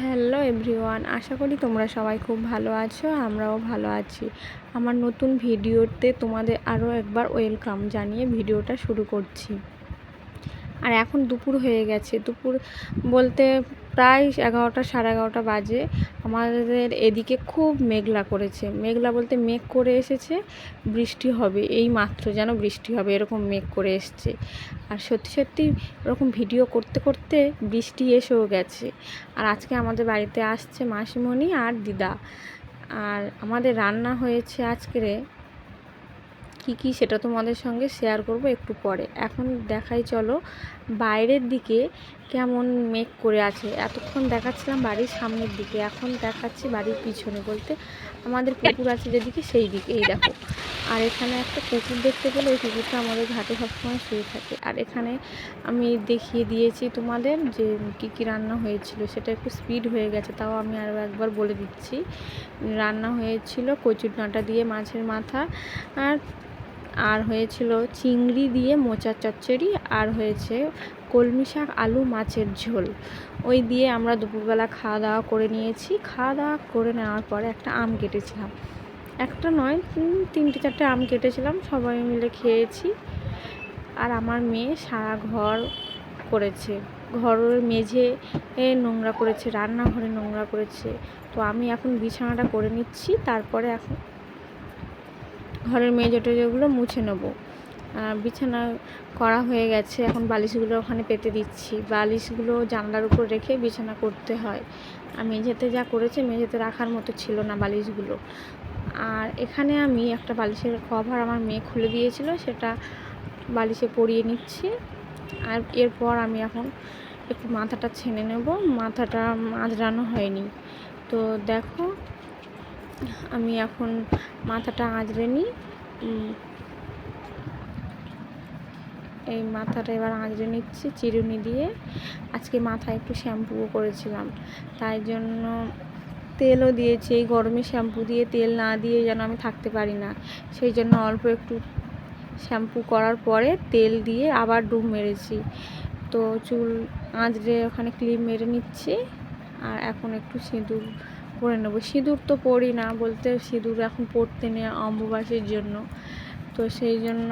Hello everyone আশা করি তোমরা সবাই খুব ভালো আছো, আমরাও ভালো আছি। আমার নতুন ভিডিওতে তোমাদের আরও একবার ওয়েলকাম জানিয়ে ভিডিওটা শুরু করছি। আর এখন দুপুর হয়ে গেছে, দুপুর বলতে প্রায় এগারোটা, সাড়ে এগারোটা বাজে। আমাদের এদিকে খুব মেঘলা করেছে। মেঘলা বলতে মেঘ করে এসেছে, বৃষ্টি হবে। এই মাত্র যেন বৃষ্টি হবে, এরকম মেঘ করে এসছে। আর সত্যি সত্যি এরকম ভিডিও করতে করতে বৃষ্টি এসেও গেছে। আর আজকে আমাদের বাড়িতে আসছে মাসিমণি আর দিদা। আর আমাদের রান্না হয়েছে আজকেরে কি কি সেটা তোমাদের সঙ্গে শেয়ার করব একটু পরে। এখন দেখাই চলো, বাইরের দিকে কেমন মেঘ করে আছে। এতক্ষণ দেখাচ্ছিলাম বাড়ির সামনের দিকে, এখন দেখাচ্ছি বাড়ির পিছনে বলতে আমাদের পুকুর আছে যেদিকে সেই দিকে, এই দেখো। আর এখানে একটা কুকুর দেখতে পেলে ওই কুকুরটা আমাদের ঘাটে সবসময় শুয়ে থাকে। আর এখানে আমি দেখিয়ে দিয়েছি তোমাদের যে কী কী রান্না হয়েছিল, সেটা একটু স্পিড হয়ে গেছে, তাও আমি আরও একবার বলে দিচ্ছি। রান্না হয়েছিল কচুর ডাঁটা দিয়ে মাছের মাথা আর আর হয়েছিল চিংড়ি দিয়ে মোচার চচ্চড়ি, আর হয়েছে কলমি শাক, আলু, মাছের ঝোল। ওই দিয়ে আমরা দুপুরবেলা খাওয়া দাওয়া করে নিয়েছি। খাওয়া দাওয়া করে নেওয়ার পরে একটা আম কেটেছিলাম। একটা নয় তিনটে চারটে আম কেটেছিলাম, সবাই মিলে খেয়েছি। আর আমার মেয়ে সারা ঘর করেছে। ঘরের মেঝে নোংরা করেছে, রান্নাঘরে নোংরা করেছে। তো আমি এখন বিছানাটা করে নিচ্ছি, তারপরে এখন ঘরের মেজো টেজোগুলো মুছে নেব। বিছানা করা হয়ে গেছে। এখন বালিশগুলো ওখানে পেতে দিচ্ছি। বালিশগুলো জানলার উপর রেখে বিছানা করতে হয়। আর মেঝেতে যা করেছে, মেঝেতে রাখার মতো ছিল না বালিশগুলো। আর এখানে আমি একটা বালিশের কভার আমার মেয়ে খুলে দিয়েছিল, সেটা বালিশে পরিয়ে নিচ্ছি। আর এরপর আমি এখন একটু মাথাটা ছেনে নেব। মাথাটা আঁচড়ানো হয়নি। তো দেখো আমি এখন মাথাটা আঁচড়ে নিই। এই মাথাটা এবার আঁচড়ে নিচ্ছি চিরুনি দিয়ে। আজকে মাথায় একটু শ্যাম্পুও করেছিলাম। তাই জন্য তেলও দিয়েছি, এই গরমে শ্যাম্পু দিয়ে তেল না দিয়ে যেন আমি থাকতে পারি না। সেই জন্য অল্প একটু শ্যাম্পু করার পরে তেল দিয়ে আবার ডুব মেরেছি। তো চুল আঁচড়ে ওখানে ক্লিপ মেরে নিচ্ছি। আর এখন একটু সিঁদুর পরে নেব। সিঁদুর তো পরি না বলতে সিঁদুর এখন পরতে নেই অম্বুবাসীর জন্য। তো সেই জন্য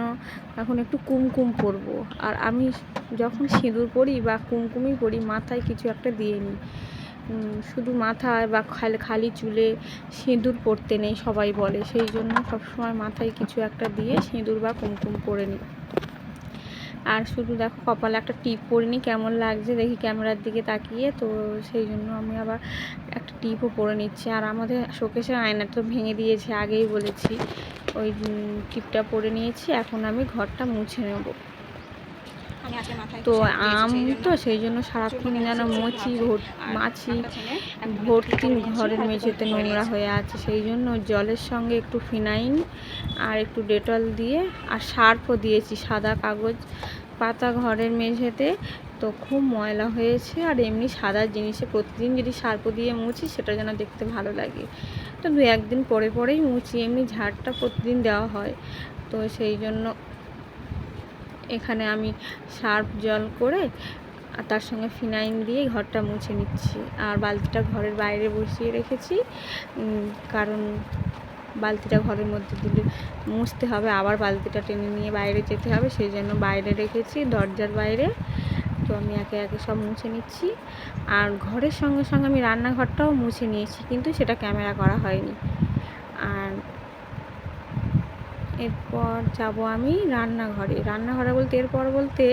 এখন একটু কুমকুম পরবো। আর আমি যখন সিঁদুর পরি বা কুমকুমই পরি, মাথায় কিছু একটা দিয়ে নিই। শুধু মাথায় বা খালি খালি চুলে সিঁদুর পরতে নেই সবাই বলে। সেই জন্য সবসময় মাথায় কিছু একটা দিয়ে সিঁদুর বা কুমকুম পরে নিই। আর শুধু দেখো কপালে একটা টিপ পরিনি কেমন লাগছে দেখি ক্যামেরার দিকে তাকিয়ে। তো সেই জন্য আমি আবার একটা টিপও পরে নিচ্ছি। আর আমাদের শোকেশের আয়না তো ভেঙে দিয়েছে, আগেই বলেছি। ওই টিপটা পরে নিয়েছি, এখন আমি ঘরটা মুছে নেব। তো আম তো সেই জন্য সারাক্ষণ যেন মচি মাছি ভর্তি ঘরের মেঝেতে নোংরা হয়ে আছে। সেই জন্য জলের সঙ্গে একটু ফিনাইন আর একটু ডেটল দিয়ে আর সার্ফও দিয়েছি সাদা কাগজ পাতা ঘরের মেঝেতে। তো খুব ময়লা হয়েছে আর এমনি সাদা জিনিসে প্রতিদিন যদি সার্প দিয়ে মুছি সেটা যেন দেখতে ভালো লাগে। তো দু একদিন পরে পরেই মুছি এমনি ঝাড়টা প্রতিদিন দেওয়া হয়। তো সেই জন্য এখানে আমি সার্ফ জল করে আর তার সঙ্গে ফিনাইন দিয়ে ঘরটা মুছে নিচ্ছি। আর বালতিটা ঘরের বাইরে বসিয়ে রেখেছি কারণ বালতিটা ঘরের মধ্যে দিলে মুছতে হবে। আবার বালতিটা টেনে নিয়ে বাইরে যেতে হবে, সেই জন্য বাইরে রেখেছি, দরজার বাইরে। তো আমি একে একে সব মুছে নিচ্ছি। আর ঘরের সঙ্গে সঙ্গে আমি রান্নাঘরটাও মুছে নিয়েছি, কিন্তু সেটা ক্যামেরা করা হয়নি। আর এরপর যাব আমি রান্নাঘরে। রান্নাঘরে বলতে এরপর বলতে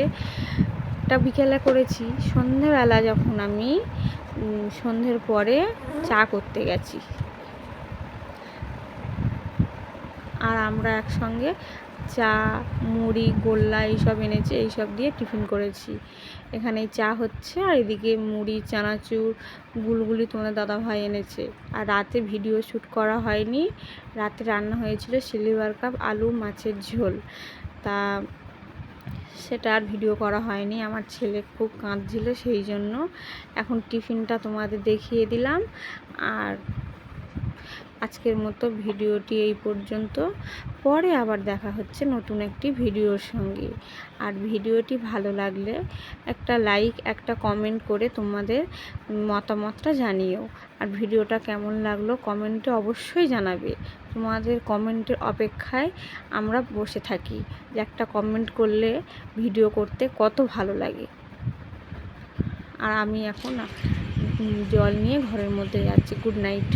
একটা বিকেলে করেছি। সন্ধেবেলা যখন আমি সন্ধ্যের পরে চা করতে গেছি। আর আমরা একসঙ্গে চা, মুড়ি, গোল্লা এইসব এনেছে, এইসব দিয়ে টিফিন করেছি। এখানে চা হচ্ছে আর এদিকে মুড়ি, চানাচুর, গুলগুলি তোমাদের দাদাভাই এনেছে। আর রাতে ভিডিও শ্যুট করা হয়নি। রাতে রান্না হয়েছিল সিলিভার কাপ, আলু, মাছের ঝোল। তা সেটা আর ভিডিও করা হয়নি। আমার ছেলে খুব কাঁদছিল সেই জন্য। এখন টিফিনটা তোমাদের দেখিয়ে দিলাম। আর আজকের মতো ভিডিওটি এই পর্যন্ত। পরে আবার দেখা হচ্ছে নতুন একটি ভিডিওর সঙ্গে। আর ভিডিওটি ভালো লাগলে একটা লাইক, একটা কমেন্ট করে তোমাদের মতামতটা জানিও। আর ভিডিওটা কেমন লাগল কমেন্টে অবশ্যই জানাবে। তোমাদের কমেন্টের অপেক্ষায় আমরা বসে থাকি যে একটা কমেন্ট করলে ভিডিও করতে কত ভালো লাগে। আর আমি এখন জল নিয়ে ঘরের মধ্যে যাচ্ছি। Good night.